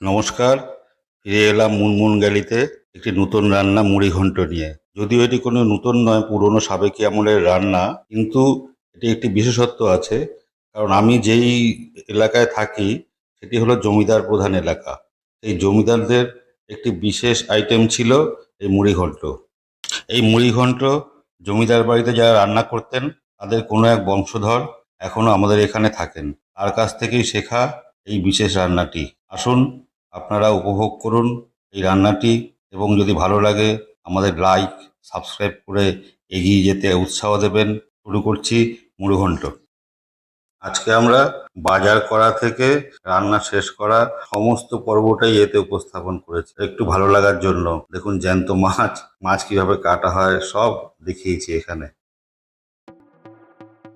নমস্কার, ফিরে এলাম মুনমুন গ্যালিতে একটি নতুন রান্না মুড়ি ঘন্ট নিয়ে। যদিও এটি কোনো নতুন নয়, পুরনো সাবেকি আমলের রান্না, কিন্তু এটি একটি বিশেষত্ব আছে, কারণ আমি যেই এলাকায় থাকি, সেটি হলো জমিদার প্রধান এলাকা। এই জমিদারদের একটি বিশেষ আইটেম ছিল এই মুড়ি ঘন্ট। এই মুড়ি ঘন্ট জমিদার বাড়িতে যারা রান্না করতেন, তাদের কোনো এক বংশধর এখনও আমাদের এখানে থাকেন। তার কাছ থেকেই শেখা এই বিশেষ রান্নাটি। আসুন আপনারা উপভোগ করুন এই রান্নাটি এবং যদি ভালো লাগে আমাদের লাইক সাবস্ক্রাইব করে এগিয়ে যেতে উৎসাহ দেবেন। শুরু করছি মুড়িঘণ্ট। আজকে আমরা বাজার করা থেকে রান্না শেষ করা সমস্ত পর্বটাই এতে উপস্থাপন করেছি। একটু ভালো লাগার জন্য দেখুন জ্যান্ত মাছ মাছ কীভাবে কাটা হয়, সব দেখিয়েছি এখানে।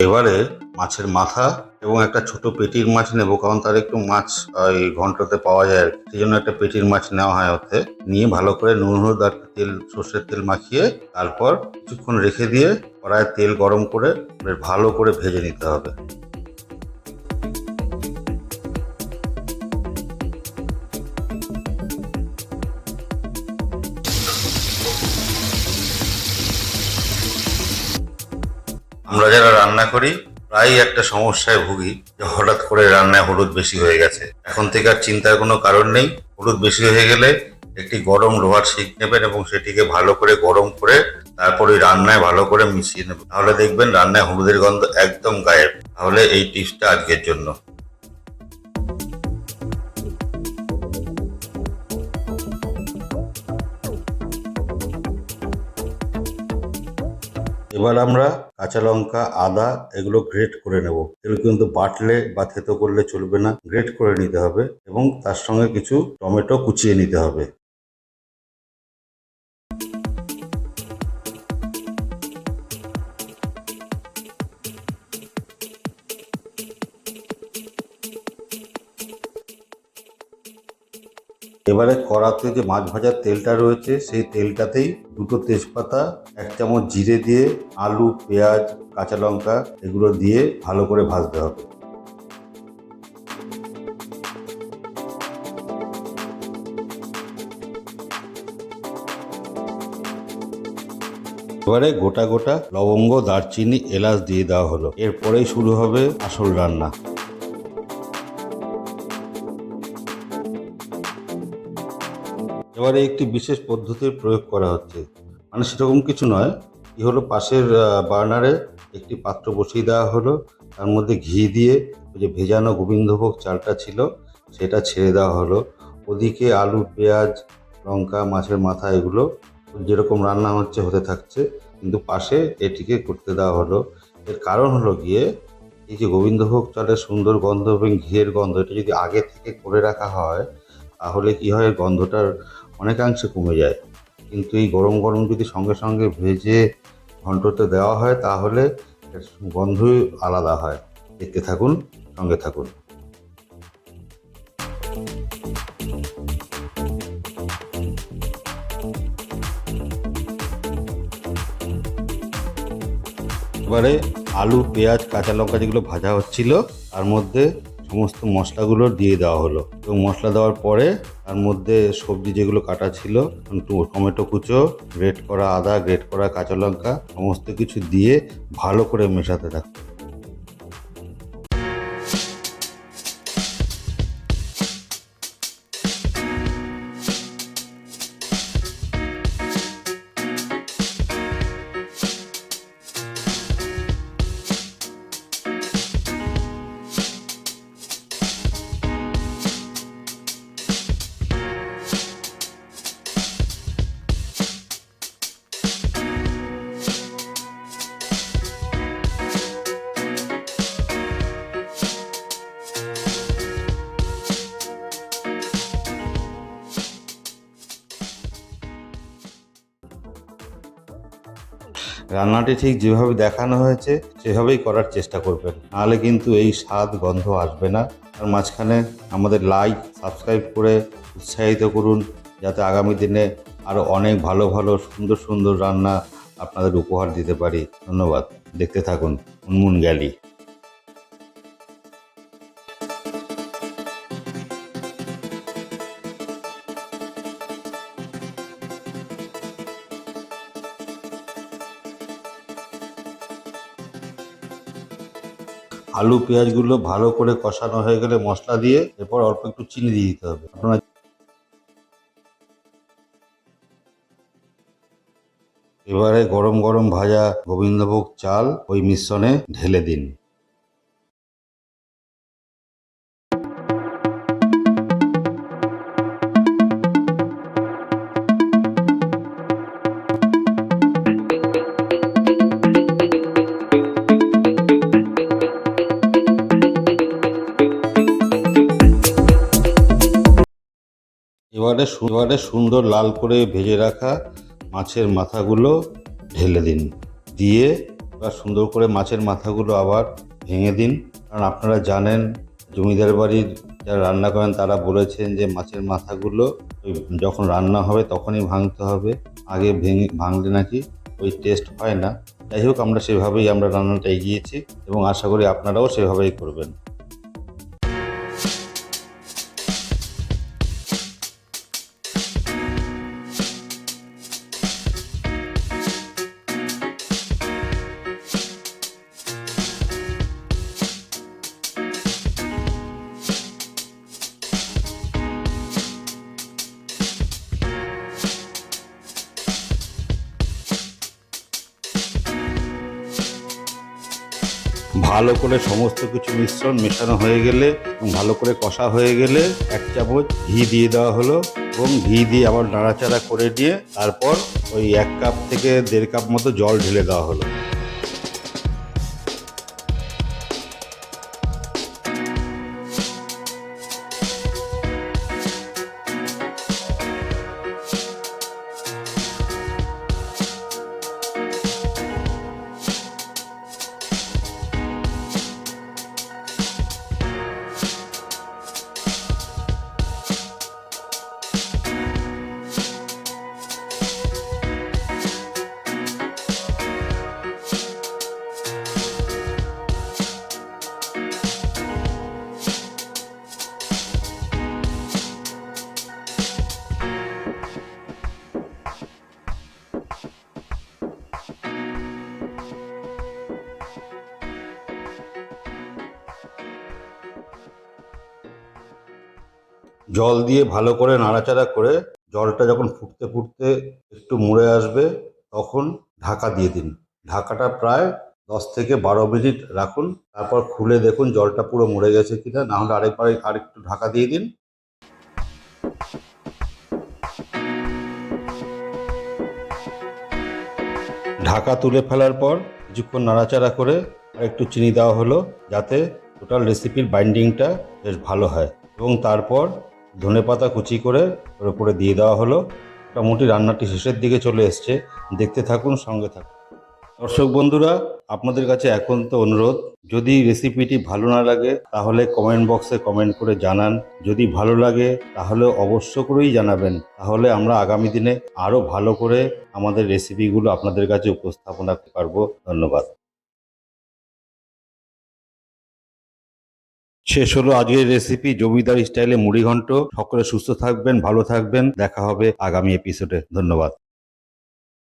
এবারে মাছের মাথা এবং একটা ছোট পেটির মাছ নেব, কারণ তার একটু মাছ ওই ঘন্টাতে পাওয়া যায় আর সেই জন্য একটা পেটির মাছ নেওয়া হয় ওতে। নিয়ে ভালো করে নুন, হলুদ আর তেল, সর্ষের তেল মাখিয়ে তারপর কিছুক্ষণ রেখে দিয়ে কড়ায় তেল গরম করে ভালো করে ভেজে নিতে হবে। আমরা যারা রান্না করি প্রায় একটা সমস্যায় ভুগি যে হঠাৎ করে রান্নায় হলুদ বেশি হয়ে গেছে। এখন থেকে আর চিন্তার কোনো কারণ নেই। হলুদ বেশি হয়ে গেলে একটি গরম লোহার শিখ নেবেন এবং সেটিকে ভালো করে গরম করে তারপরে রান্নায় ভালো করে মিশিয়ে নেবেন। তাহলে দেখবেন রান্নায় হলুদের গন্ধ একদম গায়েব। তাহলে এই টিপসটা আজকের জন্য। এবার আমরা কাঁচা লঙ্কা, আদা এগুলো গ্রেট করে নেব। এগুলো কিন্তু বাটলে বা থেতো করলে চলবে না গ্রেট করে নিতে হবে এবং তার সঙ্গে কিছু টমেটো কুচিয়ে নিতে হবে। এবারে কড়াতে যে মাছ ভাজার তেলটা রয়েছে, সেই তেলটাতেই দুটো তেজপাতা, এক চামচ জিরে দিয়ে আলু, পেঁয়াজ, কাঁচা লঙ্কা এগুলো দিয়ে ভালো করে ভাজতে হবে। এবারে গোটা গোটা লবঙ্গ, দারচিনি, এলাচ দিয়ে দেওয়া হলো। এরপরেই শুরু হবে আসল রান্না। এবারে একটি বিশেষ পদ্ধতির প্রয়োগ করা হচ্ছে। মানে সেরকম কিছু নয়। কি হলো পাশের বার্নারে একটি পাত্র বসিয়ে দেওয়া হলো। তার মধ্যে ঘি দিয়ে ওই যে ভেজানো গোবিন্দভোগ চালটা ছিল, সেটা ছেড়ে দেওয়া হলো। ওদিকে আলু, পেঁয়াজ, লঙ্কা, মাছের মাথা এগুলো যেরকম রান্না হচ্ছে, হতে থাকছে। কিন্তু পাশে এটিকে করতে দেওয়া হলো। এর কারণ হলো গিয়ে এই যে গোবিন্দভোগ চালের সুন্দর গন্ধ এবং ঘিয়ের গন্ধ, এটা যদি আগে থেকে করে রাখা হয়, তাহলে কি হয়? গন্ধটার অনেকাংশে কমে যায়। কিন্তু এই গরম গরম যদি সঙ্গে সঙ্গে ভেজে ঘন্টতে দেওয়া হয়, তাহলে গন্ধই আলাদা হয়। দেখতে থাকুন, সঙ্গে থাকুন। এবারে আলু, পেঁয়াজ, কাঁচা লঙ্কা যেগুলো ভাজা হচ্ছিল, তার মধ্যে সমস্ত মশলাগুলো দিয়ে দেওয়া হলো। এবং মশলা দেওয়ার পরে তার মধ্যে সবজি যেগুলো কাটা ছিল টমেটো কুচো, গ্রেট করা আদা, গ্রেট করা কাঁচা লঙ্কা, সমস্ত কিছু দিয়ে ভালো করে মেশাতে থাকতো। রান্নাটি ঠিক যেভাবে দেখানো হয়েছে, সেভাবেই করার চেষ্টা করবেন। নাহলে কিন্তু এই স্বাদ গন্ধ আসবে না। আর মাঝখানে আমাদের লাইক সাবস্ক্রাইব করে উৎসাহিত করুন, যাতে আগামী দিনে আরও অনেক ভালো ভালো, সুন্দর সুন্দর রান্না আপনাদের উপহার দিতে পারি। ধন্যবাদ। দেখতে থাকুন, মুনমুন গ্যালি। আলু, পেঁয়াজগুলো ভালো করে কষানো হয়ে গেলে মশলা দিয়ে এরপর অল্প একটু চিনি দিয়ে দিতে হবে। আপনারা এবারে গরম গরম ভাজা গোবিন্দভোগ চাল ওই মিশ্রণে ঢেলে দিন। এবারে এবারে সুন্দর লাল করে ভেজে রাখা মাছের মাথাগুলো ঢেলে দিন। দিয়ে এবার সুন্দর করে মাছের মাথাগুলো আবার ভেঙে দিন। কারণ আপনারা জানেন, জমিদার বাড়ির যারা রান্না করেন, তারা বলেছেন যে মাছের মাথাগুলো যখন রান্না হবে তখনই ভাঙতে হবে। আগে ভেঙে, ভাঙলে নাকি ওই টেস্ট হয় না। যাই হোক, আমরা সেভাবেই আমরা রান্নাটা এগিয়েছি এবং আশা করি আপনারাও সেভাবেই করবেন। ভালো করে সমস্ত কিছু মিশ্রণ মেশানো হয়ে গেলে ভালো করে কষা হয়ে গেলে এক চামচ ঘি দিয়ে দেওয়া হলো এবং ঘি দিয়ে আবার নাড়াচাড়া করে দিয়ে তারপর ওই এক কাপ থেকে দেড় কাপ মতো জল ঢেলে দেওয়া হলো। জল দিয়ে ভালো করে নাড়াচাড়া করে জলটা যখন ফুটতে ফুটতে একটু মুড়ে আসবে, তখন ঢাকা দিয়ে দিন। ঢাকাটা প্রায় দশ থেকে বারো মিনিট রাখুন। তারপর খুলে দেখুন জলটা পুরো মরে গেছে কিনা। না হলে আরেকবার আরেকটু ঢাকা দিয়ে দিন। ঢাকা তুলে ফেলার পর কিছুক্ষণ নাড়াচাড়া করে আর একটু চিনি দেওয়া হলো, যাতে টোটাল রেসিপির বাইন্ডিংটা বেশ ভালো হয়। এবং তারপর ধনেপাতা কুচি করে ওর উপরে দিয়ে দেওয়া হলো। মোটামুটি রান্নাটি শেষের দিকে চলে এসছে। দেখতে থাকুন, সঙ্গে থাকুন। দর্শক বন্ধুরা, আপনাদের কাছে এখন তো অনুরোধ, যদি রেসিপিটি ভালো না লাগে, তাহলে কমেন্ট বক্সে কমেন্ট করে জানান। যদি ভালো লাগে, তাহলে অবশ্য করেই জানাবেন। তাহলে আমরা আগামী দিনে আরও ভালো করে আমাদের রেসিপিগুলো আপনাদের কাছে উপস্থাপন করতে পারব। ধন্যবাদ। শেষ হলো আজকের রেসিপি জমিদার স্টাইলে মুড়ি ঘন্ট সকলে সুস্থ থাকবেন, ভালো থাকবেন। দেখা হবে আগামী এপিসোডে ধন্যবাদ।